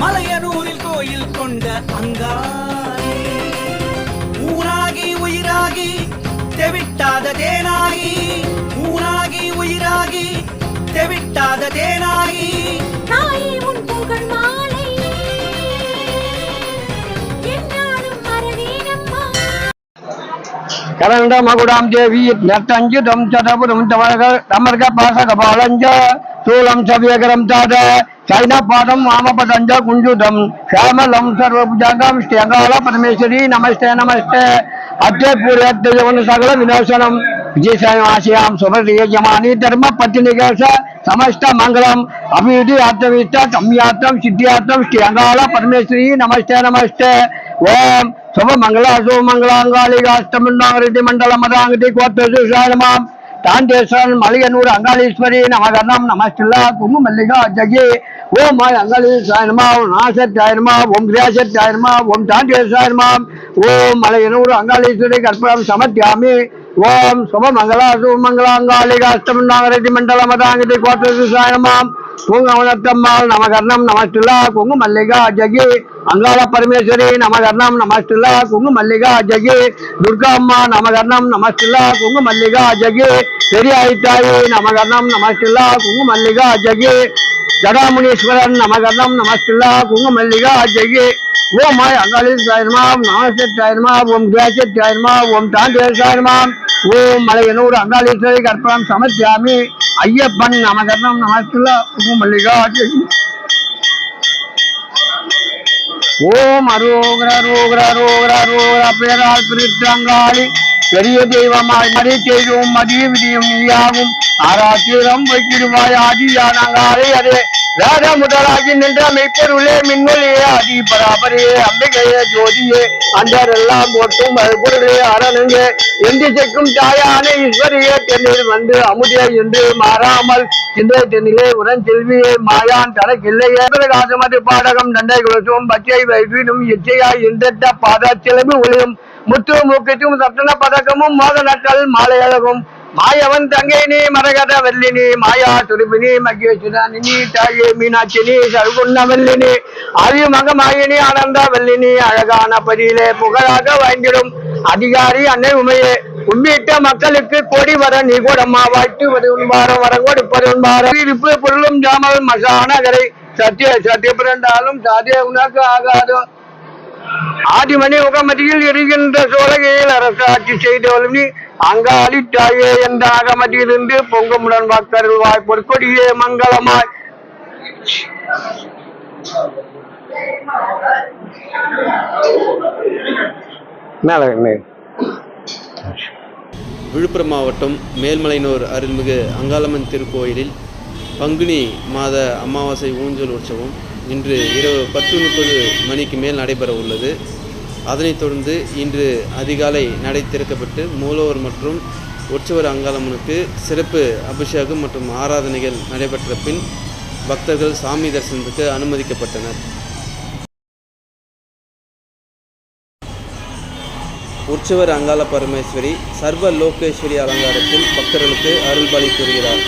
மலையனூரில் கோயில் கொண்ட அங்காளே. ஊராகி உயிராகி தெவிட்டாத தேனாகி. ஊராகி உயிராகி தெவிட்டாத தேனாகி. கரண்ட மகுடாம் தேவி நட்டஞ்சுதம் சதபுரம் தமர்க தமர்க பாசக பாலஞ்ச சூலம் சவியகரம் தாத சைன பாதம் வாமபதஞ்ச குஞ்சுதம் ஷியாமலம் சர்வபுஜாங்கம் ஸ்ரீயங்கால பரமேஸ்வரி நமஸ்தே நமஸ்தே அத்தே பூரியத்தேவன சகல விநாசனம் விஜயசாயாசியாம் சுபரியஜமானி தர்ம பத்தினிகேச சமஸ்த மங்களம் அபிவிதி அர்த்தவிஷ்ட கம்யார்த்தம் சித்தியார்த்தம் ஸ்ரீயங்கால பரமேஸ்வரி நமஸ்தே நமஸ்தே ஓம் சுப சுபமங்களா சுப மங்களாங்காளிகாஷ்டமண்டாங்கிருதி மண்டல மதாங்கிருதி கோத்தசுஷாயமாம் தாண்டேஸ்வரன் மலையனூர் அங்காளீஸ்வரி நமகர்ணம் நமஸ்தில்லா குங்கு மல்லிகா ஜகி ஓம் மாய் அங்காளீஸ்வரமா ஓம் நாசத்தாயிரமா ஓம் கிரியாசத்தாயிரமா ஓம் தாண்டேஸ்வரமா ஓம் மலையனூர் அங்காளீஸ்வரி கற்பகம் சமத்தியாமி ஓம் சுபமங்களா மங்களா சுப மண்டல மதாங்கிருதி கோத்தசுஷாயமாம் பூங்கவனத்தம்மாள் நமகர்ணம் நமஸ்தில்லா குங்கு மல்லிகா ஜகி. அங்காள பரமேஸ்வரி நமகர்ணம் நமஸ்தில்லா குங்கு மல்லிகா ஜகி. துர்கா அம்மா நமகர்ணம் நமஸ்தில்லா குங்கு மல்லிகா ஜகி. பெரியாயித்தாயி நமகர்ணம் நமஸ்தில்லா குங்கு மல்லிகா ஜகி. ஜடாமுனீஸ்வரன் நமகர்ணம் நமஸ்தில்லா குங்கு மல்லிகா ஜகி. ஓம் மாய் அங்காளீஸ்வரமாம் நமஸ்தாயிரமாம் ஓம் கிராச்சத்தாயிரமாம் ஓம் தாண்டேசாயிரமாம் ஓம் மலையனூர் அங்காளீஸ்வரி கற்பனம் சமத்யாமி ஐயப்பன் நமகர்ணம் நமஸ்தில்லா குங்கு ஓம் அரோகர ரோகர ரோகர ரோகர பேரால் பிரித்தங்காளி பெரிய தெய்வமாய் மறை செய்தும் மதிய விதியும் நீயாகும். ஆராய்ச்சியிடம் வைக்கிடுவாய் ஆதியானங்காலே அதே வேத முதலாகி நின்ற மெய்ப்பொருளே மின்னொலியே அதி பராபரே அம்பிகையே ஜோதியே அன்றரெல்லாம் போட்டும் பொருளே அரணங்கே. என்று செக்கும் தாயான ஈஸ்வரியே தென்னில் வந்து அமுதே என்று மாறாமல் சிந்தை தென்னிலே உடன் செல்வியே மாயான் தனக்கில்லையே. பிரகாசமது பாடகம் நண்டை குலசும் பச்சை வைப்பினும் இச்சையாய் எந்தெட்ட பாத சிலம்பு ஒளியும் முத்து மூக்கத்தும் சப்தன பதக்கமும் மோத நட்டல் மாலையழகும். மாயவன் தங்கை நீ மரகத வல்லினி மாயா துருபினி மகேசுதானினி தாயே மீனாட்சினி சருகுண்ண வல்லினி. ஆதி மகமாயினி ஆனந்த வல்லினி அழகான பதியிலே புகழாக வாய்ந்திடும். அதிகாரி அன்னை உமையே உண்மையிட்ட மக்களுக்கு கொடி வர நீ கூடம்மா வாழ்த்து வரு உண்பாரம் வர கொடுப்பது உண்பாரம் இருப்பு பொருளும் ஜாமல் மசானகரை சத்திய சத்திய பிறந்தாலும் சாதிய உனக்கு ஆகாதோ. ஆதிமணி உகமதியில் எரிகின்ற சோழகையில் அரசாட்சி செய்தவளும் நீ அங்காளி தாயே என்ற அகமதியிலிருந்து பொங்கமுடன் வாக்கருள் வாய் பொற்கொடியே மங்களமாய். விழுப்புரம் மாவட்டம் மேல்மலையனூர் அருள்மிகு அங்காளம்மன் திருக்கோயிலில் பங்குனி மாத அமாவாசை ஊஞ்சல் உற்சவம் இன்று இரவு பத்து முப்பது மணிக்கு மேல் நடைபெற உள்ளது அதனைத் தொடர்ந்து இன்று அதிகாலை நடை திறக்கப்பட்டு மூலவர் மற்றும் உற்சவர் அங்காளம்மனுக்கு சிறப்பு அபிஷேகம் மற்றும் ஆராதனைகள் நடைபெற்ற பின் பக்தர்கள் சாமி தரிசனத்துக்கு அனுமதிக்கப்பட்டனர். உற்சவர் அங்காள பரமேஸ்வரி சர்வ லோகேஸ்வரி அலங்காரத்தில் பக்தர்களுக்கு அருள்பாலி கூறுகிறார்